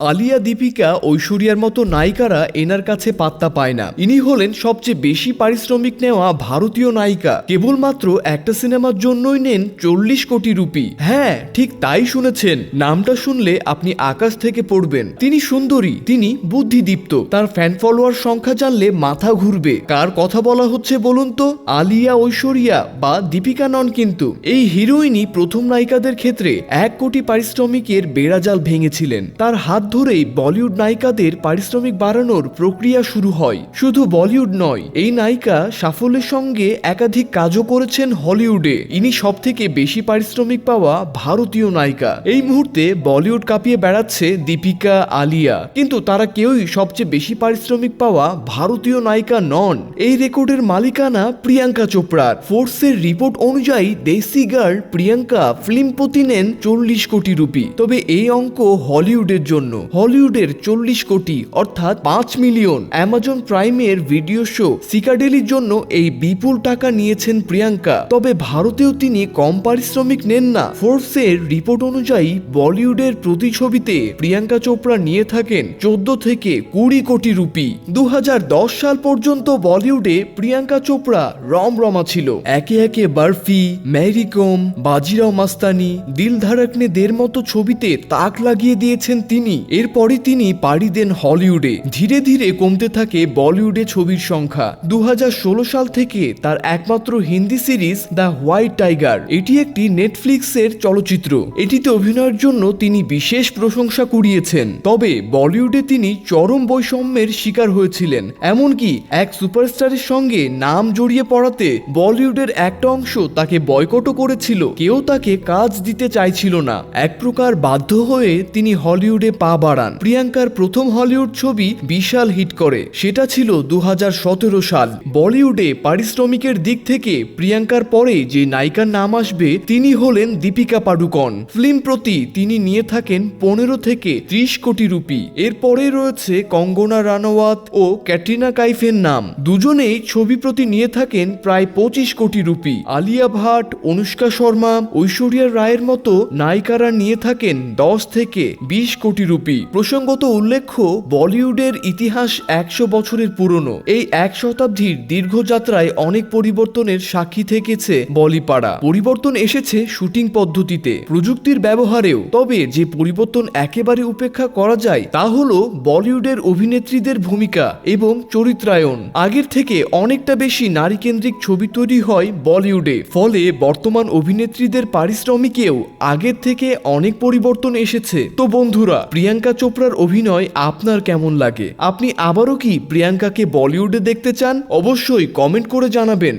আলিয়া দীপিকা ঐশ্বরিয়ার মতো নায়িকারা এনার কাছে পাত্তা পায় না। ইনি হলেন সবচেয়ে বেশি পারিশ্রমিক নেওয়া ভারতীয় নায়িকা। কেবলমাত্র একটা সিনেমার জন্যই নেন চল্লিশ কোটি রুপি। হ্যাঁ ঠিক তাই শুনেছেন। নামটা শুনলে আপনি আকাশ থেকে পড়বেন। তিনি সুন্দরী, তিনি বুদ্ধিদীপ্ত। তার ফ্যান ফলোয়ার সংখ্যা জানলে মাথা ঘুরবে। কার কথা বলা হচ্ছে বলুন তো? আলিয়া, ঐশ্বরিয়া বা দীপিকা নন কিন্তু। এই হিরোইনই প্রথম নায়িকাদের ক্ষেত্রে এক কোটি পারিশ্রমিকের বেড়াজাল ভেঙেছিলেন। তার হাত ধরেই বলিউড নায়িকাদের পারিশ্রমিক বাড়ানোর প্রক্রিয়া শুরু হয়। শুধু বলিউড নয়, এই নায়িকা সাফল্যের সঙ্গে একাধিক কাজও করেছেন হলিউডে। ইনি সব থেকে বেশি পারিশ্রমিক পাওয়া ভারতীয় নায়িকা। এই মুহূর্তে বলিউড কাঁপিয়ে বেড়াচ্ছে দীপিকা, আলিয়া। কিন্তু তারা কেউই সবচেয়ে বেশি পারিশ্রমিক পাওয়া ভারতীয় নায়িকা নন। এই রেকর্ডের মালিকানা প্রিয়াঙ্কা চোপড়ার। ফোর্সের রিপোর্ট অনুযায়ী দেশি গার্ল প্রিয়াঙ্কা ফিল্ম প্রতি নেন চল্লিশ কোটি রুপি। তবে এই অঙ্ক হলিউডের জন্য। হলিউডের চল্লিশ কোটি, অর্থাৎ পাঁচ মিলিয়ন অ্যামাজন প্রাইমের ভিডিও শো সিকাডেলির জন্য এই বিপুল টাকা নিয়েছেন প্রিয়াঙ্কা। তবে ভারতেও তিনি কম পারিশ্রমিক নেন না। ফোর্সের রিপোর্ট অনুযায়ী বলিউডের প্রতি ছবিতে প্রিয়াঙ্কা চোপড়া নিয়ে থাকেন চোদ্দ থেকে কুড়ি কোটি রুপি। দু হাজার দশ সাল পর্যন্ত বলিউডে প্রিয়াঙ্কা চোপড়া রমরমা ছিল। একে একে বার্ফি ম্যারিকম বাজিরাও মাস্তানি দিল ধারাকনে দের মতো ছবিতে তাক লাগিয়ে দিয়েছেন তিনি। এরপরই তিনি পাড়ি দেন হলিউডে। ধীরে ধীরে কমতে থাকে বলিউডে ছবির সংখ্যা। দুহাজার ষোলো সাল থেকে তার একমাত্র Hindi series the white tiger. এটি একটি নেটফ্লিক্সের চলচ্চিত্র। এটিতে অভিনয়ের জন্য তিনি বিশেষ প্রশংসা কুড়িয়েছেন। তবে বলিউডে তিনি চরম বৈষম্যের শিকার হয়েছিলেন। এমনকি এক সুপারস্টারের সঙ্গে নাম জড়িয়ে পড়াতে বলিউডের একটা অংশ তাকে বয়কটও করেছিল। কেউ তাকে কাজ দিতে চাইছিল না। এক প্রকার বাধ্য হয়ে তিনি হলিউডে পা বাড়ান প্রিয়াঙ্কার প্রথম হলিউড ছবি বিশাল হিট করে, সেটা ছিল দু হাজার সতেরো সাল। বলিউডে পারিশ্রমিকের দিক থেকে প্রিয়াঙ্কার পরে যে নায়িকার নাম আসবে, তিনি হলেন দীপিকা পাডুকন। ফিল্ম প্রতি তিনি নিয়ে থাকেন পনেরো থেকে ত্রিশ কোটি রুপি। এরপরে রয়েছে কঙ্গনা রানাওয়াত ও ক্যাটরিনা কাইফের নাম। দুজনেই ছবি প্রতি নিয়ে থাকেন প্রায় পঁচিশ কোটি রুপি। আলিয়া ভাট, অনুষ্কা শর্মা, ঐশ্বরিয়া রায়ের মতো নায়িকারা নিয়ে থাকেন দশ থেকে বিশ কোটি রুপি। প্রসঙ্গত উল্লেখ্য, বলিউডের ইতিহাস একশো বছরের পুরনো। এই এক শতাব্দীর দীর্ঘ যাত্রায় অনেক পরিবর্তনের সাক্ষী থেকেছে বলিপাড়া। পরিবর্তন এসেছে শুটিং পদ্ধতিতে, প্রযুক্তির ব্যবহারেও। তবে যে পরিবর্তন একেবারে উপেক্ষা করা যায়, তা হলো বলিউডের অভিনেত্রীদের ভূমিকা এবং চরিত্রায়ন। আগের থেকে অনেকটা বেশি নারীকেন্দ্রিক ছবি তৈরি হয় বলিউডে। ফলে বর্তমান অভিনেত্রীদের পারিশ্রমিকেও আগের থেকে অনেক পরিবর্তন এসেছে। তো বন্ধুরা প্রিয়াঙ্কা চোপড়ার অভিনয় আপনার কেমন লাগে? আপনি আবারও কি প্রিয়াঙ্কাকে বলিউডে দেখতে চান? অবশ্যই কমেন্ট করে জানাবেন।